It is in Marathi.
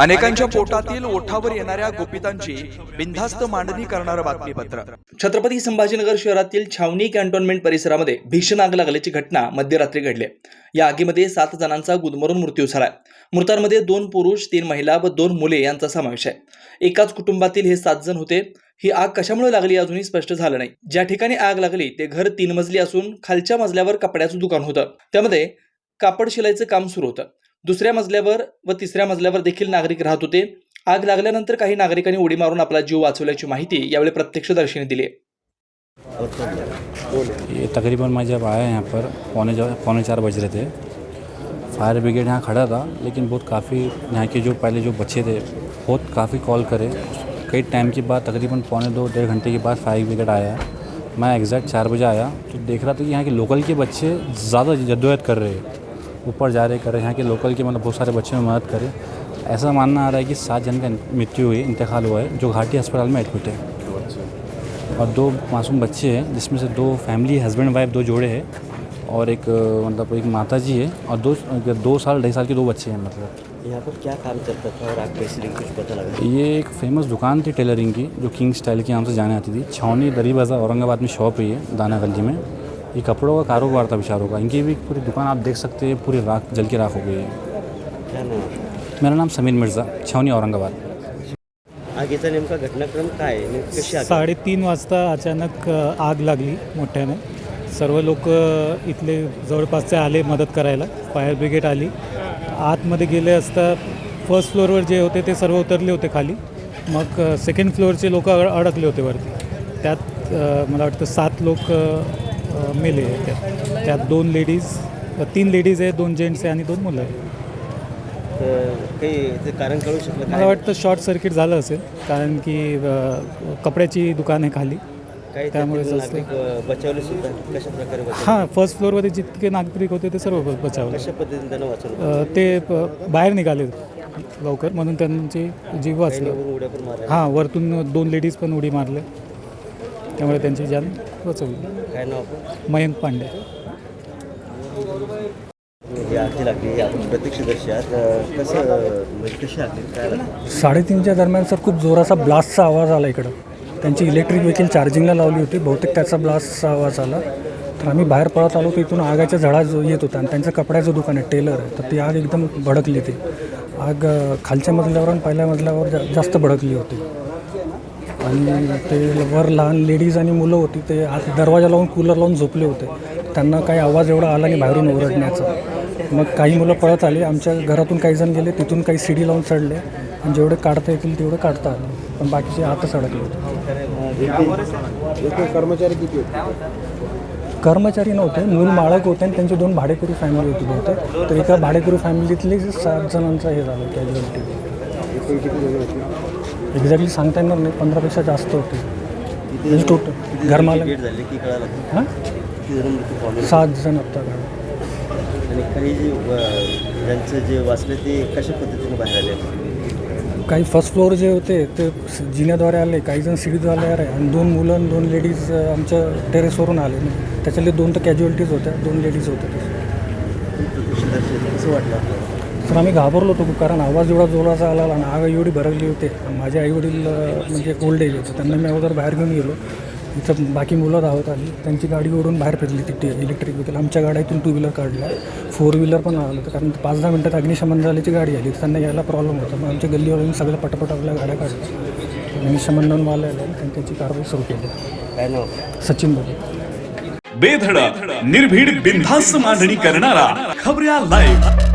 अनेकांच्या पोटातील ओठावर येणाऱ्या गोपितांची बिनधास्त मांडणी करणारं बातमीपत्र. छत्रपती संभाजीनगर शहरातील छावणी कॅन्टोन्मेंट परिसरामध्ये भीषण आग लागल्याची घटना मध्यरात्री घडली. या आगीमध्ये सात जणांचा गुदमरून मृत्यू झालाय मृतांमध्ये दोन पुरुष तीन महिला व दोन मुले यांचा समावेश आहे. एकाच कुटुंबातील हे सात जण होते. ही आग कशामुळे लागली अजूनही स्पष्ट झालं नाही. ज्या ठिकाणी आग लागली ते घर तीन मजली असून खालच्या मजल्यावर कपड्याचं दुकान होतं. त्यामध्ये कापड शिलाईचं काम सुरू होतं. दुसऱ्या मजल्यावर व तिसऱ्या मजल्यावर देखील नागरिक राहत होते. आग लागल्यानंतर काही नागरिकांनी उडी मारून आपला जीव वाचवल्याची माहिती यावेळी प्रत्यक्षदर्शीने दिली. ये तकरीबन मैं जब आया यहाँ पर पौने पौने चार बज रहे थे। फायर ब्रिगेड यहाँ खड़ा था लेकिन बहुत काफ़ी यहाँ के जो पहले जो बच्चे थे बहुत काफ़ी कॉल करे। कई टाइम के बाद तकरीबन पौने दो डेढ़ घंटे के बाद फायर ब्रिगेड आया। मैं एग्जैक्ट चार बजे आया तो देख रहा था कि यहाँ के लोकल के बच्चे ज़्यादा जद्दोजहद कर रहे हैं। ऊपर जा रहे कर रहे हैं यहाँ के लोकल के मतलब बहुत सारे बच्चे में मदद करे। ऐसा मानना आ रहा है कि सात जन का मृत्यु हुई इंतकाल हुआ है जो घाटी अस्पताल में एडमिट है और दो मासूम बच्चे हैं जिसमें से दो फैमिली हस्बैंड वाइफ दो जोड़े हैं और एक मतलब एक माता जी है और दो दो साल ढाई साल के दो बच्चे हैं मतलब। यहाँ पर क्या काम चलता था और आग कैसे कुछ पता लगा? ये एक फ़ेमस दुकान थी टेलरिंग की जो किंग स्टाइल के नाम से जाने आती थी। छावनी दरी बाज़ार औरंगाबाद में शॉप हुई है दाना गंजी में। ये कपड़ों का कारोबार था बेचारों का। इनकी भी पूरी दुकान आप देख सकते हैं पूरी राख जल के राख हो गई। है? मेरा नाम समीर मिर्ज़ा छावनी औरंगाबाद। आगीचा नेमका घटनाक्रम काय? नेमकी साडेतीन वाजता अचानक आग लागली मोठ्याने. सर्व लोक इथले जवळपासचे आले मदत करायला. फायर ब्रिगेड आली. आतमध्ये गेले असता फर्स्ट फ्लोअरवर जे होते ते सर्व उतरले होते खाली. मग सेकंड फ्लोअरचे लोक अडकले होते वरती. त्यात मला वाटतं सात लोक मेले त्यात. त्यात दोन लेडीज तीन लेडीज आहे दोन जेंट्स आहे आणि दोन मुलं आहे तर काही याचं कारण कळू शकलं मला काय वाटतं शॉर्ट सर्किट झालं असेल कारण की अ, कपड्याची दुकान आहे खाली. काही त्यामुळे त्यातले जास्त- नागरिक अ, बचावले सुद्धा कशा प्रकारे बचावले? हां फर्स्ट फ्लोअरमध्ये जितके नागरिक होते ते सर्व ब- बचावले. कशा पद्धतीने त्यांना वाचवलं? अ, ते प- बाहेर निघाले लवकर म्हणून त्यांची जीव काही वाचलं. उड्या पण हां वरतून दोन लेडीज पण उडी मारले त्यामुळे त्यांची जान वाचवली काय नाव आपण मयंक पांडे. ही आगी लागली आपण प्रत्यक्षदर्शी आहात. अ, कसं अ, म्हणजे कशी आगली काय लागली? साडेतीनच्या दरम्यान सर खूप जोराचा ब्लास्टचा आवाज आला इकडं. त्यांची इलेक्ट्रिक व्हेकल चार्जिंगला लावली होती बहुतेक त्याचा ब्लास्टचा आवाज आला. तर आम्ही बाहेर पळत आलो तर इथून आगाच्या झळा जो येत होता आणि त्यांचं कपड्याचं दुकान आहे टेलर आहे. तर ती आग एकदम भडकली ती. आग अ, खालच्या मजल्यावर आणि पहिल्या मजल्यावर जा जास्त भडकली होती. आणि ते वर लहान लेडीज आणि मुलं होती ते आत दरवाजा लावून कूलर लावून झोपले होते. त्यांना काही आवाज एवढा आला नाही बाहेरून ओरडण्याचा. मग काही मुलं पळत आली. आमच्या घरातून काही जण गेले. तिथून काही सिडी लावून चढले. आणि जेवढे काढता येतील तेवढे काढता आले. पण बाकीचे आतच अडकले होते. कर्मचारी नव्हते. मूल माळक होते आणि त्यांची दोन भाडेकरू फॅमिली होती बहुतेक. तर एका भाडेकरू फॅमिलीतले सात जणांचा हे झालं कॅज्युअलिटी एक्झॅक्टली सांगता येणार नाही. पंधरापेक्षा जास्त होते. म्हणजे टोटल झाली की कळालं? हां? किती जण मृत्यू पावले सात जण आत्ता आणि काही जे अ, ज्यांचं जे वाचले ते कशा पद्धतीने बाहेर आले? काही फर्स्ट फ्लोअर जे होते ते स- जिन्याद्वारे आले काही जण सीडीद्वारे आले आणि दोन मुलं आणि दोन लेडीज आमच्या टेरेसवरून आले. त्याच्यातले दोन तर कॅज्युअलिटीज होत्या दोन लेडीज होत्या प्रत्यक्षदर्शी आहेत. कसं वाटलं आपल्याला? तर आम्ही घाबरलो होतो कारण आवाज एवढा जोराचा आला आणि आग एवढी भरकली होते. माझे आईवडील म्हणजे ओल्ड एज होते त्यांना मी अगोदर बाहेर घेऊन गेलो. इथं बाकी मुलं धावत आली. त्यांची गाडी ओढून बाहेर फिरली ती इलेक्ट्रिक व्हेकल आमच्या गाड्यातून टू व्हीलर काढल्या. फोर व्हीलर पण आलं होतं कारण पाच दहा मिनटात अग्निशमन झाल्याची गाडी आली. त्यांना यायला प्रॉब्लेम होता. मग आमच्या गल्लीवाल्यांनी सगळं पटापट आपल्या गाड्या काढल्या. अग्निशमन वाले आले आणि त्यांनी त्याची कारवाई सुरू केली. सचिन बघे बेधडक निर्भीड बिनधास्त मांडणी करणारा खबऱ्या लाईव्ह